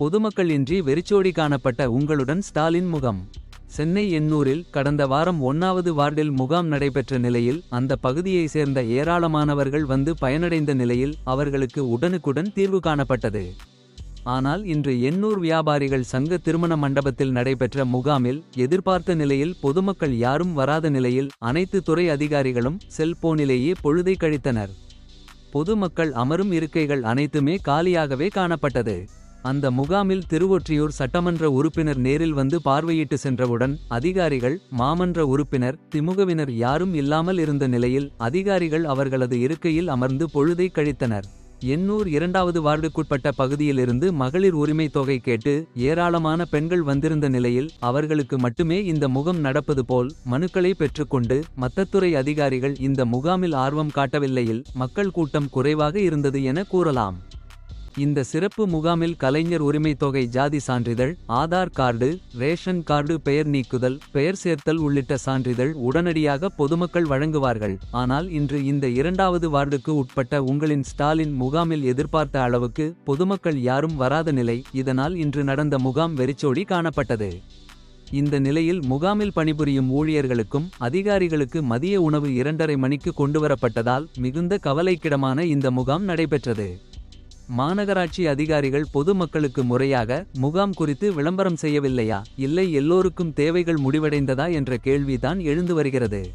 பொதுமக்கள் இன்றி வெறிச்சோடி காணப்பட்ட உங்களுடன் ஸ்டாலின் முகம். சென்னை எண்ணூரில் கடந்த வாரம் ஒன்னாவது வார்டில் முகாம் நடைபெற்ற நிலையில் அந்த பகுதியைச் சேர்ந்த ஏராளமானவர்கள் வந்து பயனடைந்த நிலையில் அவர்களுக்கு உடனுக்குடன் தீர்வு காணப்பட்டது. ஆனால் இன்று எண்ணூர் வியாபாரிகள் சங்க திருமண மண்டபத்தில் நடைபெற்ற முகாமில் எதிர்பார்த்த நிலையில் பொதுமக்கள் யாரும் வராத நிலையில் அனைத்து துறை அதிகாரிகளும் செல்போனிலேயே பொழுதை கழித்தனர். பொதுமக்கள் அமரும் இருக்கைகள் அனைத்துமே காலியாகவே காணப்பட்டது. அந்த முகாமில் திருவொற்றியூர் சட்டமன்ற உறுப்பினர் நேரில் வந்து பார்வையிட்டு சென்றவுடன் அதிகாரிகள் மாமன்ற உறுப்பினர் திமுகவினர் யாரும் இல்லாமல் இருந்த நிலையில் அதிகாரிகள் அவர்களது இருக்கையில் அமர்ந்து பொழுதை கழித்தனர். எண்ணூர் இரண்டாவது வார்டுக்குட்பட்ட பகுதியிலிருந்து மகளிர் உரிமை தொகை கேட்டு ஏராளமான பெண்கள் வந்திருந்த நிலையில் அவர்களுக்கு மட்டுமே இந்த முகம் நடப்பது போல் மனுக்களை பெற்றுக்கொண்டு மத்தத்துறை அதிகாரிகள் இந்த முகாமில் ஆர்வம் காட்டவில்லையில் மக்கள் கூட்டம் குறைவாக இருந்தது என கூறலாம். இந்த சிறப்பு முகாமில் கலைஞர் உரிமை தொகை ஜாதி சான்றிதழ் ஆதார் கார்டு ரேஷன் கார்டு பெயர் நீக்குதல் பெயர் சேர்த்தல் உள்ளிட்ட சான்றிதழ் உடனடியாக பொதுமக்கள் வழங்குவார்கள். ஆனால் இன்று இந்த இரண்டாவது வார்டுக்கு உட்பட்ட உங்களின் ஸ்டாலின் முகாமில் எதிர்பார்த்த அளவுக்கு பொதுமக்கள் யாரும் வராத நிலை இதனால் இன்று நடந்த முகாம் வெறிச்சோடி காணப்பட்டது. இந்த நிலையில் முகாமில் பணிபுரியும் ஊழியர்களுக்கும் அதிகாரிகளுக்கு மதிய உணவு இரண்டரை மணிக்கு கொண்டுவரப்பட்டதால் மிகுந்த கவலைக்கிடமான இந்த முகாம் நடைபெற்றது. மாநகராட்சி அதிகாரிகள் பொதுமக்களுக்கு முறையாக முகாம் குறித்து விளம்பரம் செய்யவில்லையா? இல்லை எல்லோருக்கும் தேவைகள் முடிவடைந்ததா? என்ற கேள்விதான் எழுந்து வருகிறது.